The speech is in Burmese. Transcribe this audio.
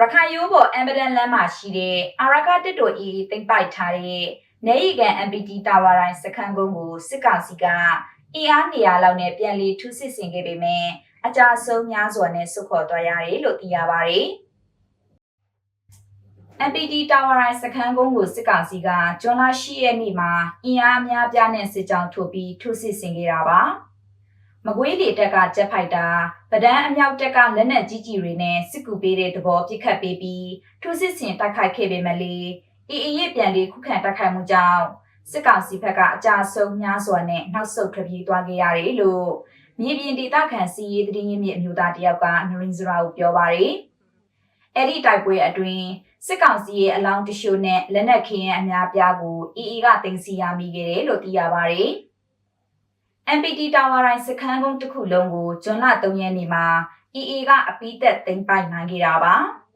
ရခိုင်ရိုးပေါ်အမ်ဘဒန်လမ်းမှာရှိတဲ့အာရကတစ်တိုအေးတိမ့်ပိုက်ထားတဲ့နေရီကန် MPT တာဝါတိုင်းစခန်းကုန်းကိုစစ်ကောင်စီကအင်အားနေရာလောက်နဲ့ပြန်လည်ထုစစ်ဆင်ခဲ့ပေမဲ့အကြဆုံးများစွာနဲ့စုခေါ်သွားရတယ်လို့သိရပါတယ်။ MPT တာဝါတိုင်းစခန်းကုန်းကိုစစ်ကောင်စီကဇွန်လ10ရက်နေ့မှာအင်အားအများပြားနဲ့စစ်ကြောင်းထုတ်ပြီးထုစစ်ဆင်ခဲ့တာပါ။ မကွေးလေတက်ကဂျက်ဖိုက်တာဗဒန်းအမြောက်တက်ကလက်နက်ကြီးကြီးတွေနဲ့စစ်ကူပေးတဲ့သဘောပြစ်ခတ်ပေးပြီးထုစစ်ဆင်တိုက်ခိုက်ခဲ့ပေမဲ့လေအီအီရဲ့ပြန်လေးခုခံတိုက်ခိုက်မှုကြောင့်စစ်ကောင်စီဘက်ကအကြဆုံးများစွာနဲ့နောက်ဆုတ်ထွက်ပြေးသွားခဲ့ရတယ်လို့မြေပြင်ဒေသခံစီရေးတည်င်းရင်းမြစ်အမျိုးသားတယောက်ကနရင်းစရာကိုပြောပါတယ်။အဲ့ဒီတိုက်ပွဲအတွင်းစစ်ကောင်စီရဲ့အလောင်းတရှို့နဲ့လက်နက်ခင်းရန်အများပြားကိုအီအီကတင်စီရမိခဲ့တယ်လို့သိရပါတယ်။ MPT တာဝါတိုင်းစခန်းကုန်းတစ်ခုလုံးကိုဂျွန်လ3ရက်နေ့မှာ EA ကအပိသက်သိမ်းပိုက်နိုင်ခဲ့တာပါ။